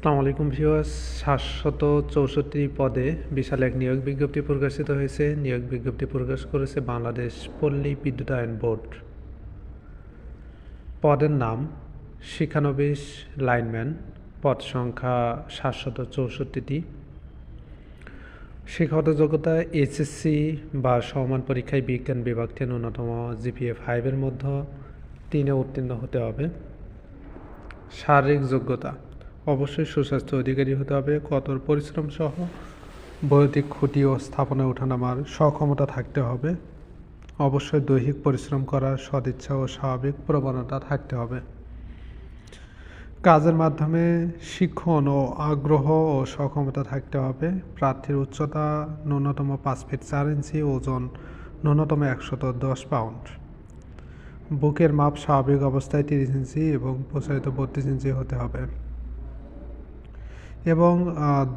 আসসালামু আলাইকুম ভিউয়ার্স, সাতশত চৌষট্টি পদে বিশাল এক নিয়োগ বিজ্ঞপ্তি প্রকাশিত হয়েছে। নিয়োগ বিজ্ঞপ্তি প্রকাশ করেছে বাংলাদেশ পল্লী বিদ্যুতায়ন বোর্ড। পদের নাম শিক্ষানবিশ লাইনম্যান, পদ সংখ্যা সাতশত চৌষট্টিটি। শিক্ষাগত যোগ্যতা এইচএসসি বা সমান পরীক্ষায় বিজ্ঞান বিভাগটি ন্যূনতম জিপিএ ফাইভের মধ্যে তিনে উত্তীর্ণ হতে হবে। শারীরিক যোগ্যতা অবশ্যই সুস্বাস্থ্য অধিকারী হতে হবে, কঠোর পরিশ্রম সহ বৈদিক খুঁটি ও স্থাপনায় ওঠানামার সক্ষমতা থাকতে হবে। অবশ্যই দৈহিক পরিশ্রম করার সদিচ্ছা ও স্বাভাবিক প্রবণতা থাকতে হবে। কাজের মাধ্যমে শিক্ষণ ও আগ্রহ ও সক্ষমতা থাকতে হবে। প্রার্থীর উচ্চতা ন্যূনতম পাঁচ ফিট চার ইঞ্চি, ওজন ন্যূনতম একশত দশ পাউন্ড। বুকের মাপ স্বাভাবিক অবস্থায় তিরিশ ইঞ্চি এবং প্রসারিত বত্রিশ ইঞ্চি হতে হবে। এবং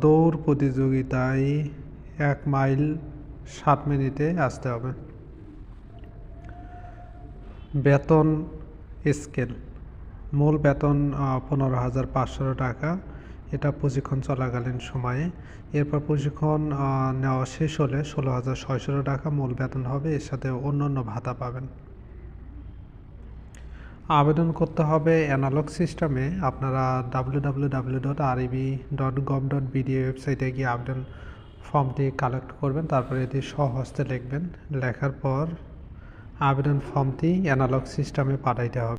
দৌড় প্রতিযোগিতায় এক মাইল সাত মিনিটে আসতে হবে। বেতন স্কেল। মূল বেতন পনেরো হাজার পাঁচশো টাকা। এটা প্রশিক্ষণ চলাকালীন সময়ে। এরপর প্রশিক্ষণ নেওয়া শেষ হলে ষোলো হাজার ছয়শো টাকা মূল বেতন হবে। এর সাথে অন্যান্য ভাতা পাবেন। আবেদন করতে হবে অ্যানালগ সিস্টেমে আপনারা ডাব্লিউ ডট ডট ডট ওয়েবসাইটে গিয়ে আবেদন ফর্মটি কালেক্ট করবেন, তারপরে এটি স্বহস্তে লিখবেন। লেখার পর আবেদন ফর্মটি অ্যানালগ সিস্টেমে পাঠাইতে হবে।